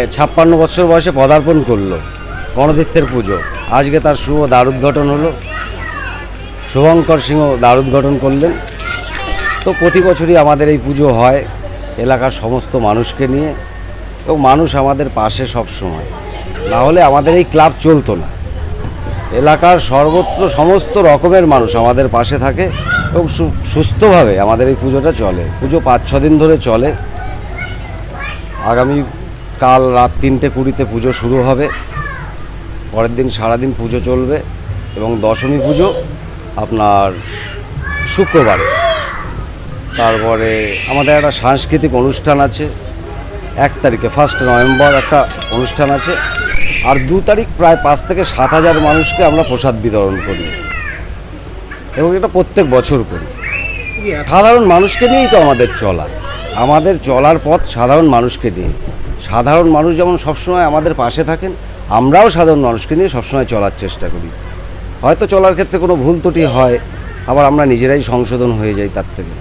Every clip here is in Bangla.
ছাপ্পান্ন বছর বয়সে পদার্পণ করল, গণদিত্যের পুজো। আজকে তার শুভ দ্বারুদ্ঘটন হলো। শুভঙ্কর সিংহ দ্বারুদ্ঘটন করলেন। তো প্রতি বছরই আমাদের এই পুজো হয় এলাকার সমস্ত মানুষকে নিয়ে এবং মানুষ আমাদের পাশে সব সময় না হলে আমাদের এই ক্লাব চলতো না। এলাকার সর্বত্র সমস্ত রকমের মানুষ আমাদের পাশে থাকে এবং সুস্থভাবে আমাদের এই পুজোটা চলে। পুজো পাঁচ ছ দিন ধরে চলে। আগামী কাল রাত তিনটে কুড়িতে পুজো শুরু হবে। পরের দিন সারাদিন পুজো চলবে এবং দশমী পুজো আপনার শুক্রবারে। তারপরে আমাদের একটা সাংস্কৃতিক অনুষ্ঠান আছে, এক তারিখে ফার্স্ট নভেম্বর একটা অনুষ্ঠান আছে। আর দু তারিখ প্রায় পাঁচ থেকে সাত হাজার মানুষকে আমরা প্রসাদ বিতরণ করি এবং এটা প্রত্যেক বছর করি। সাধারণ মানুষকে নিয়েই তো আমাদের চলা। আমাদের চলার পথ সাধারণ মানুষকে নিয়ে। সাধারণ মানুষ যেমন সবসময় আমাদের পাশে থাকেন আমরাও সাধারণ মানুষকে নিয়ে সবসময় চলার চেষ্টা করি। হয়তো চলার ক্ষেত্রে কোনো ভুল ত্রুটি হয় আবার আমরা নিজেরাই সংশোধন হয়ে যাই তার থেকে।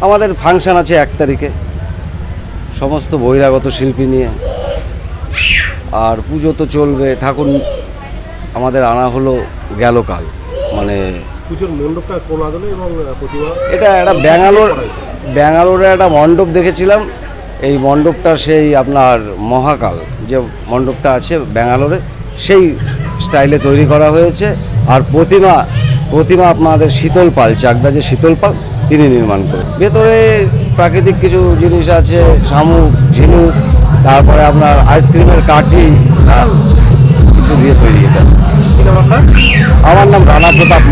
আমাদের ফাংশন আছে এক তারিখে। সমস্ত বহিরাগত শিল্পী নিয়ে। আর পুজো তো চলবে ঠাকুর আমাদের আনা হলো গেল কাল। মানে এটা একটা ব্যাঙ্গালোর ব্যাঙ্গালোরে একটা মণ্ডপ দেখেছিলাম। এই মণ্ডপটা সেই আপনার মহাকাল যে মণ্ডপটা আছে ব্যাঙ্গালোরে সেই স্টাইলে তৈরি করা হয়েছে। আর প্রতিমা প্রতিমা আপনাদের শীতল পাল চাকদা যে শীতল পাল তিনি নির্মাণ করে ভেতরে প্রাকৃতিক কিছু জিনিস আছে শামুক ঝিনুক তারপরে আপনার আইসক্রিমের কাঠি কিছু দিয়ে তৈরি এটা। আমার নাম রানা প্রতাপ।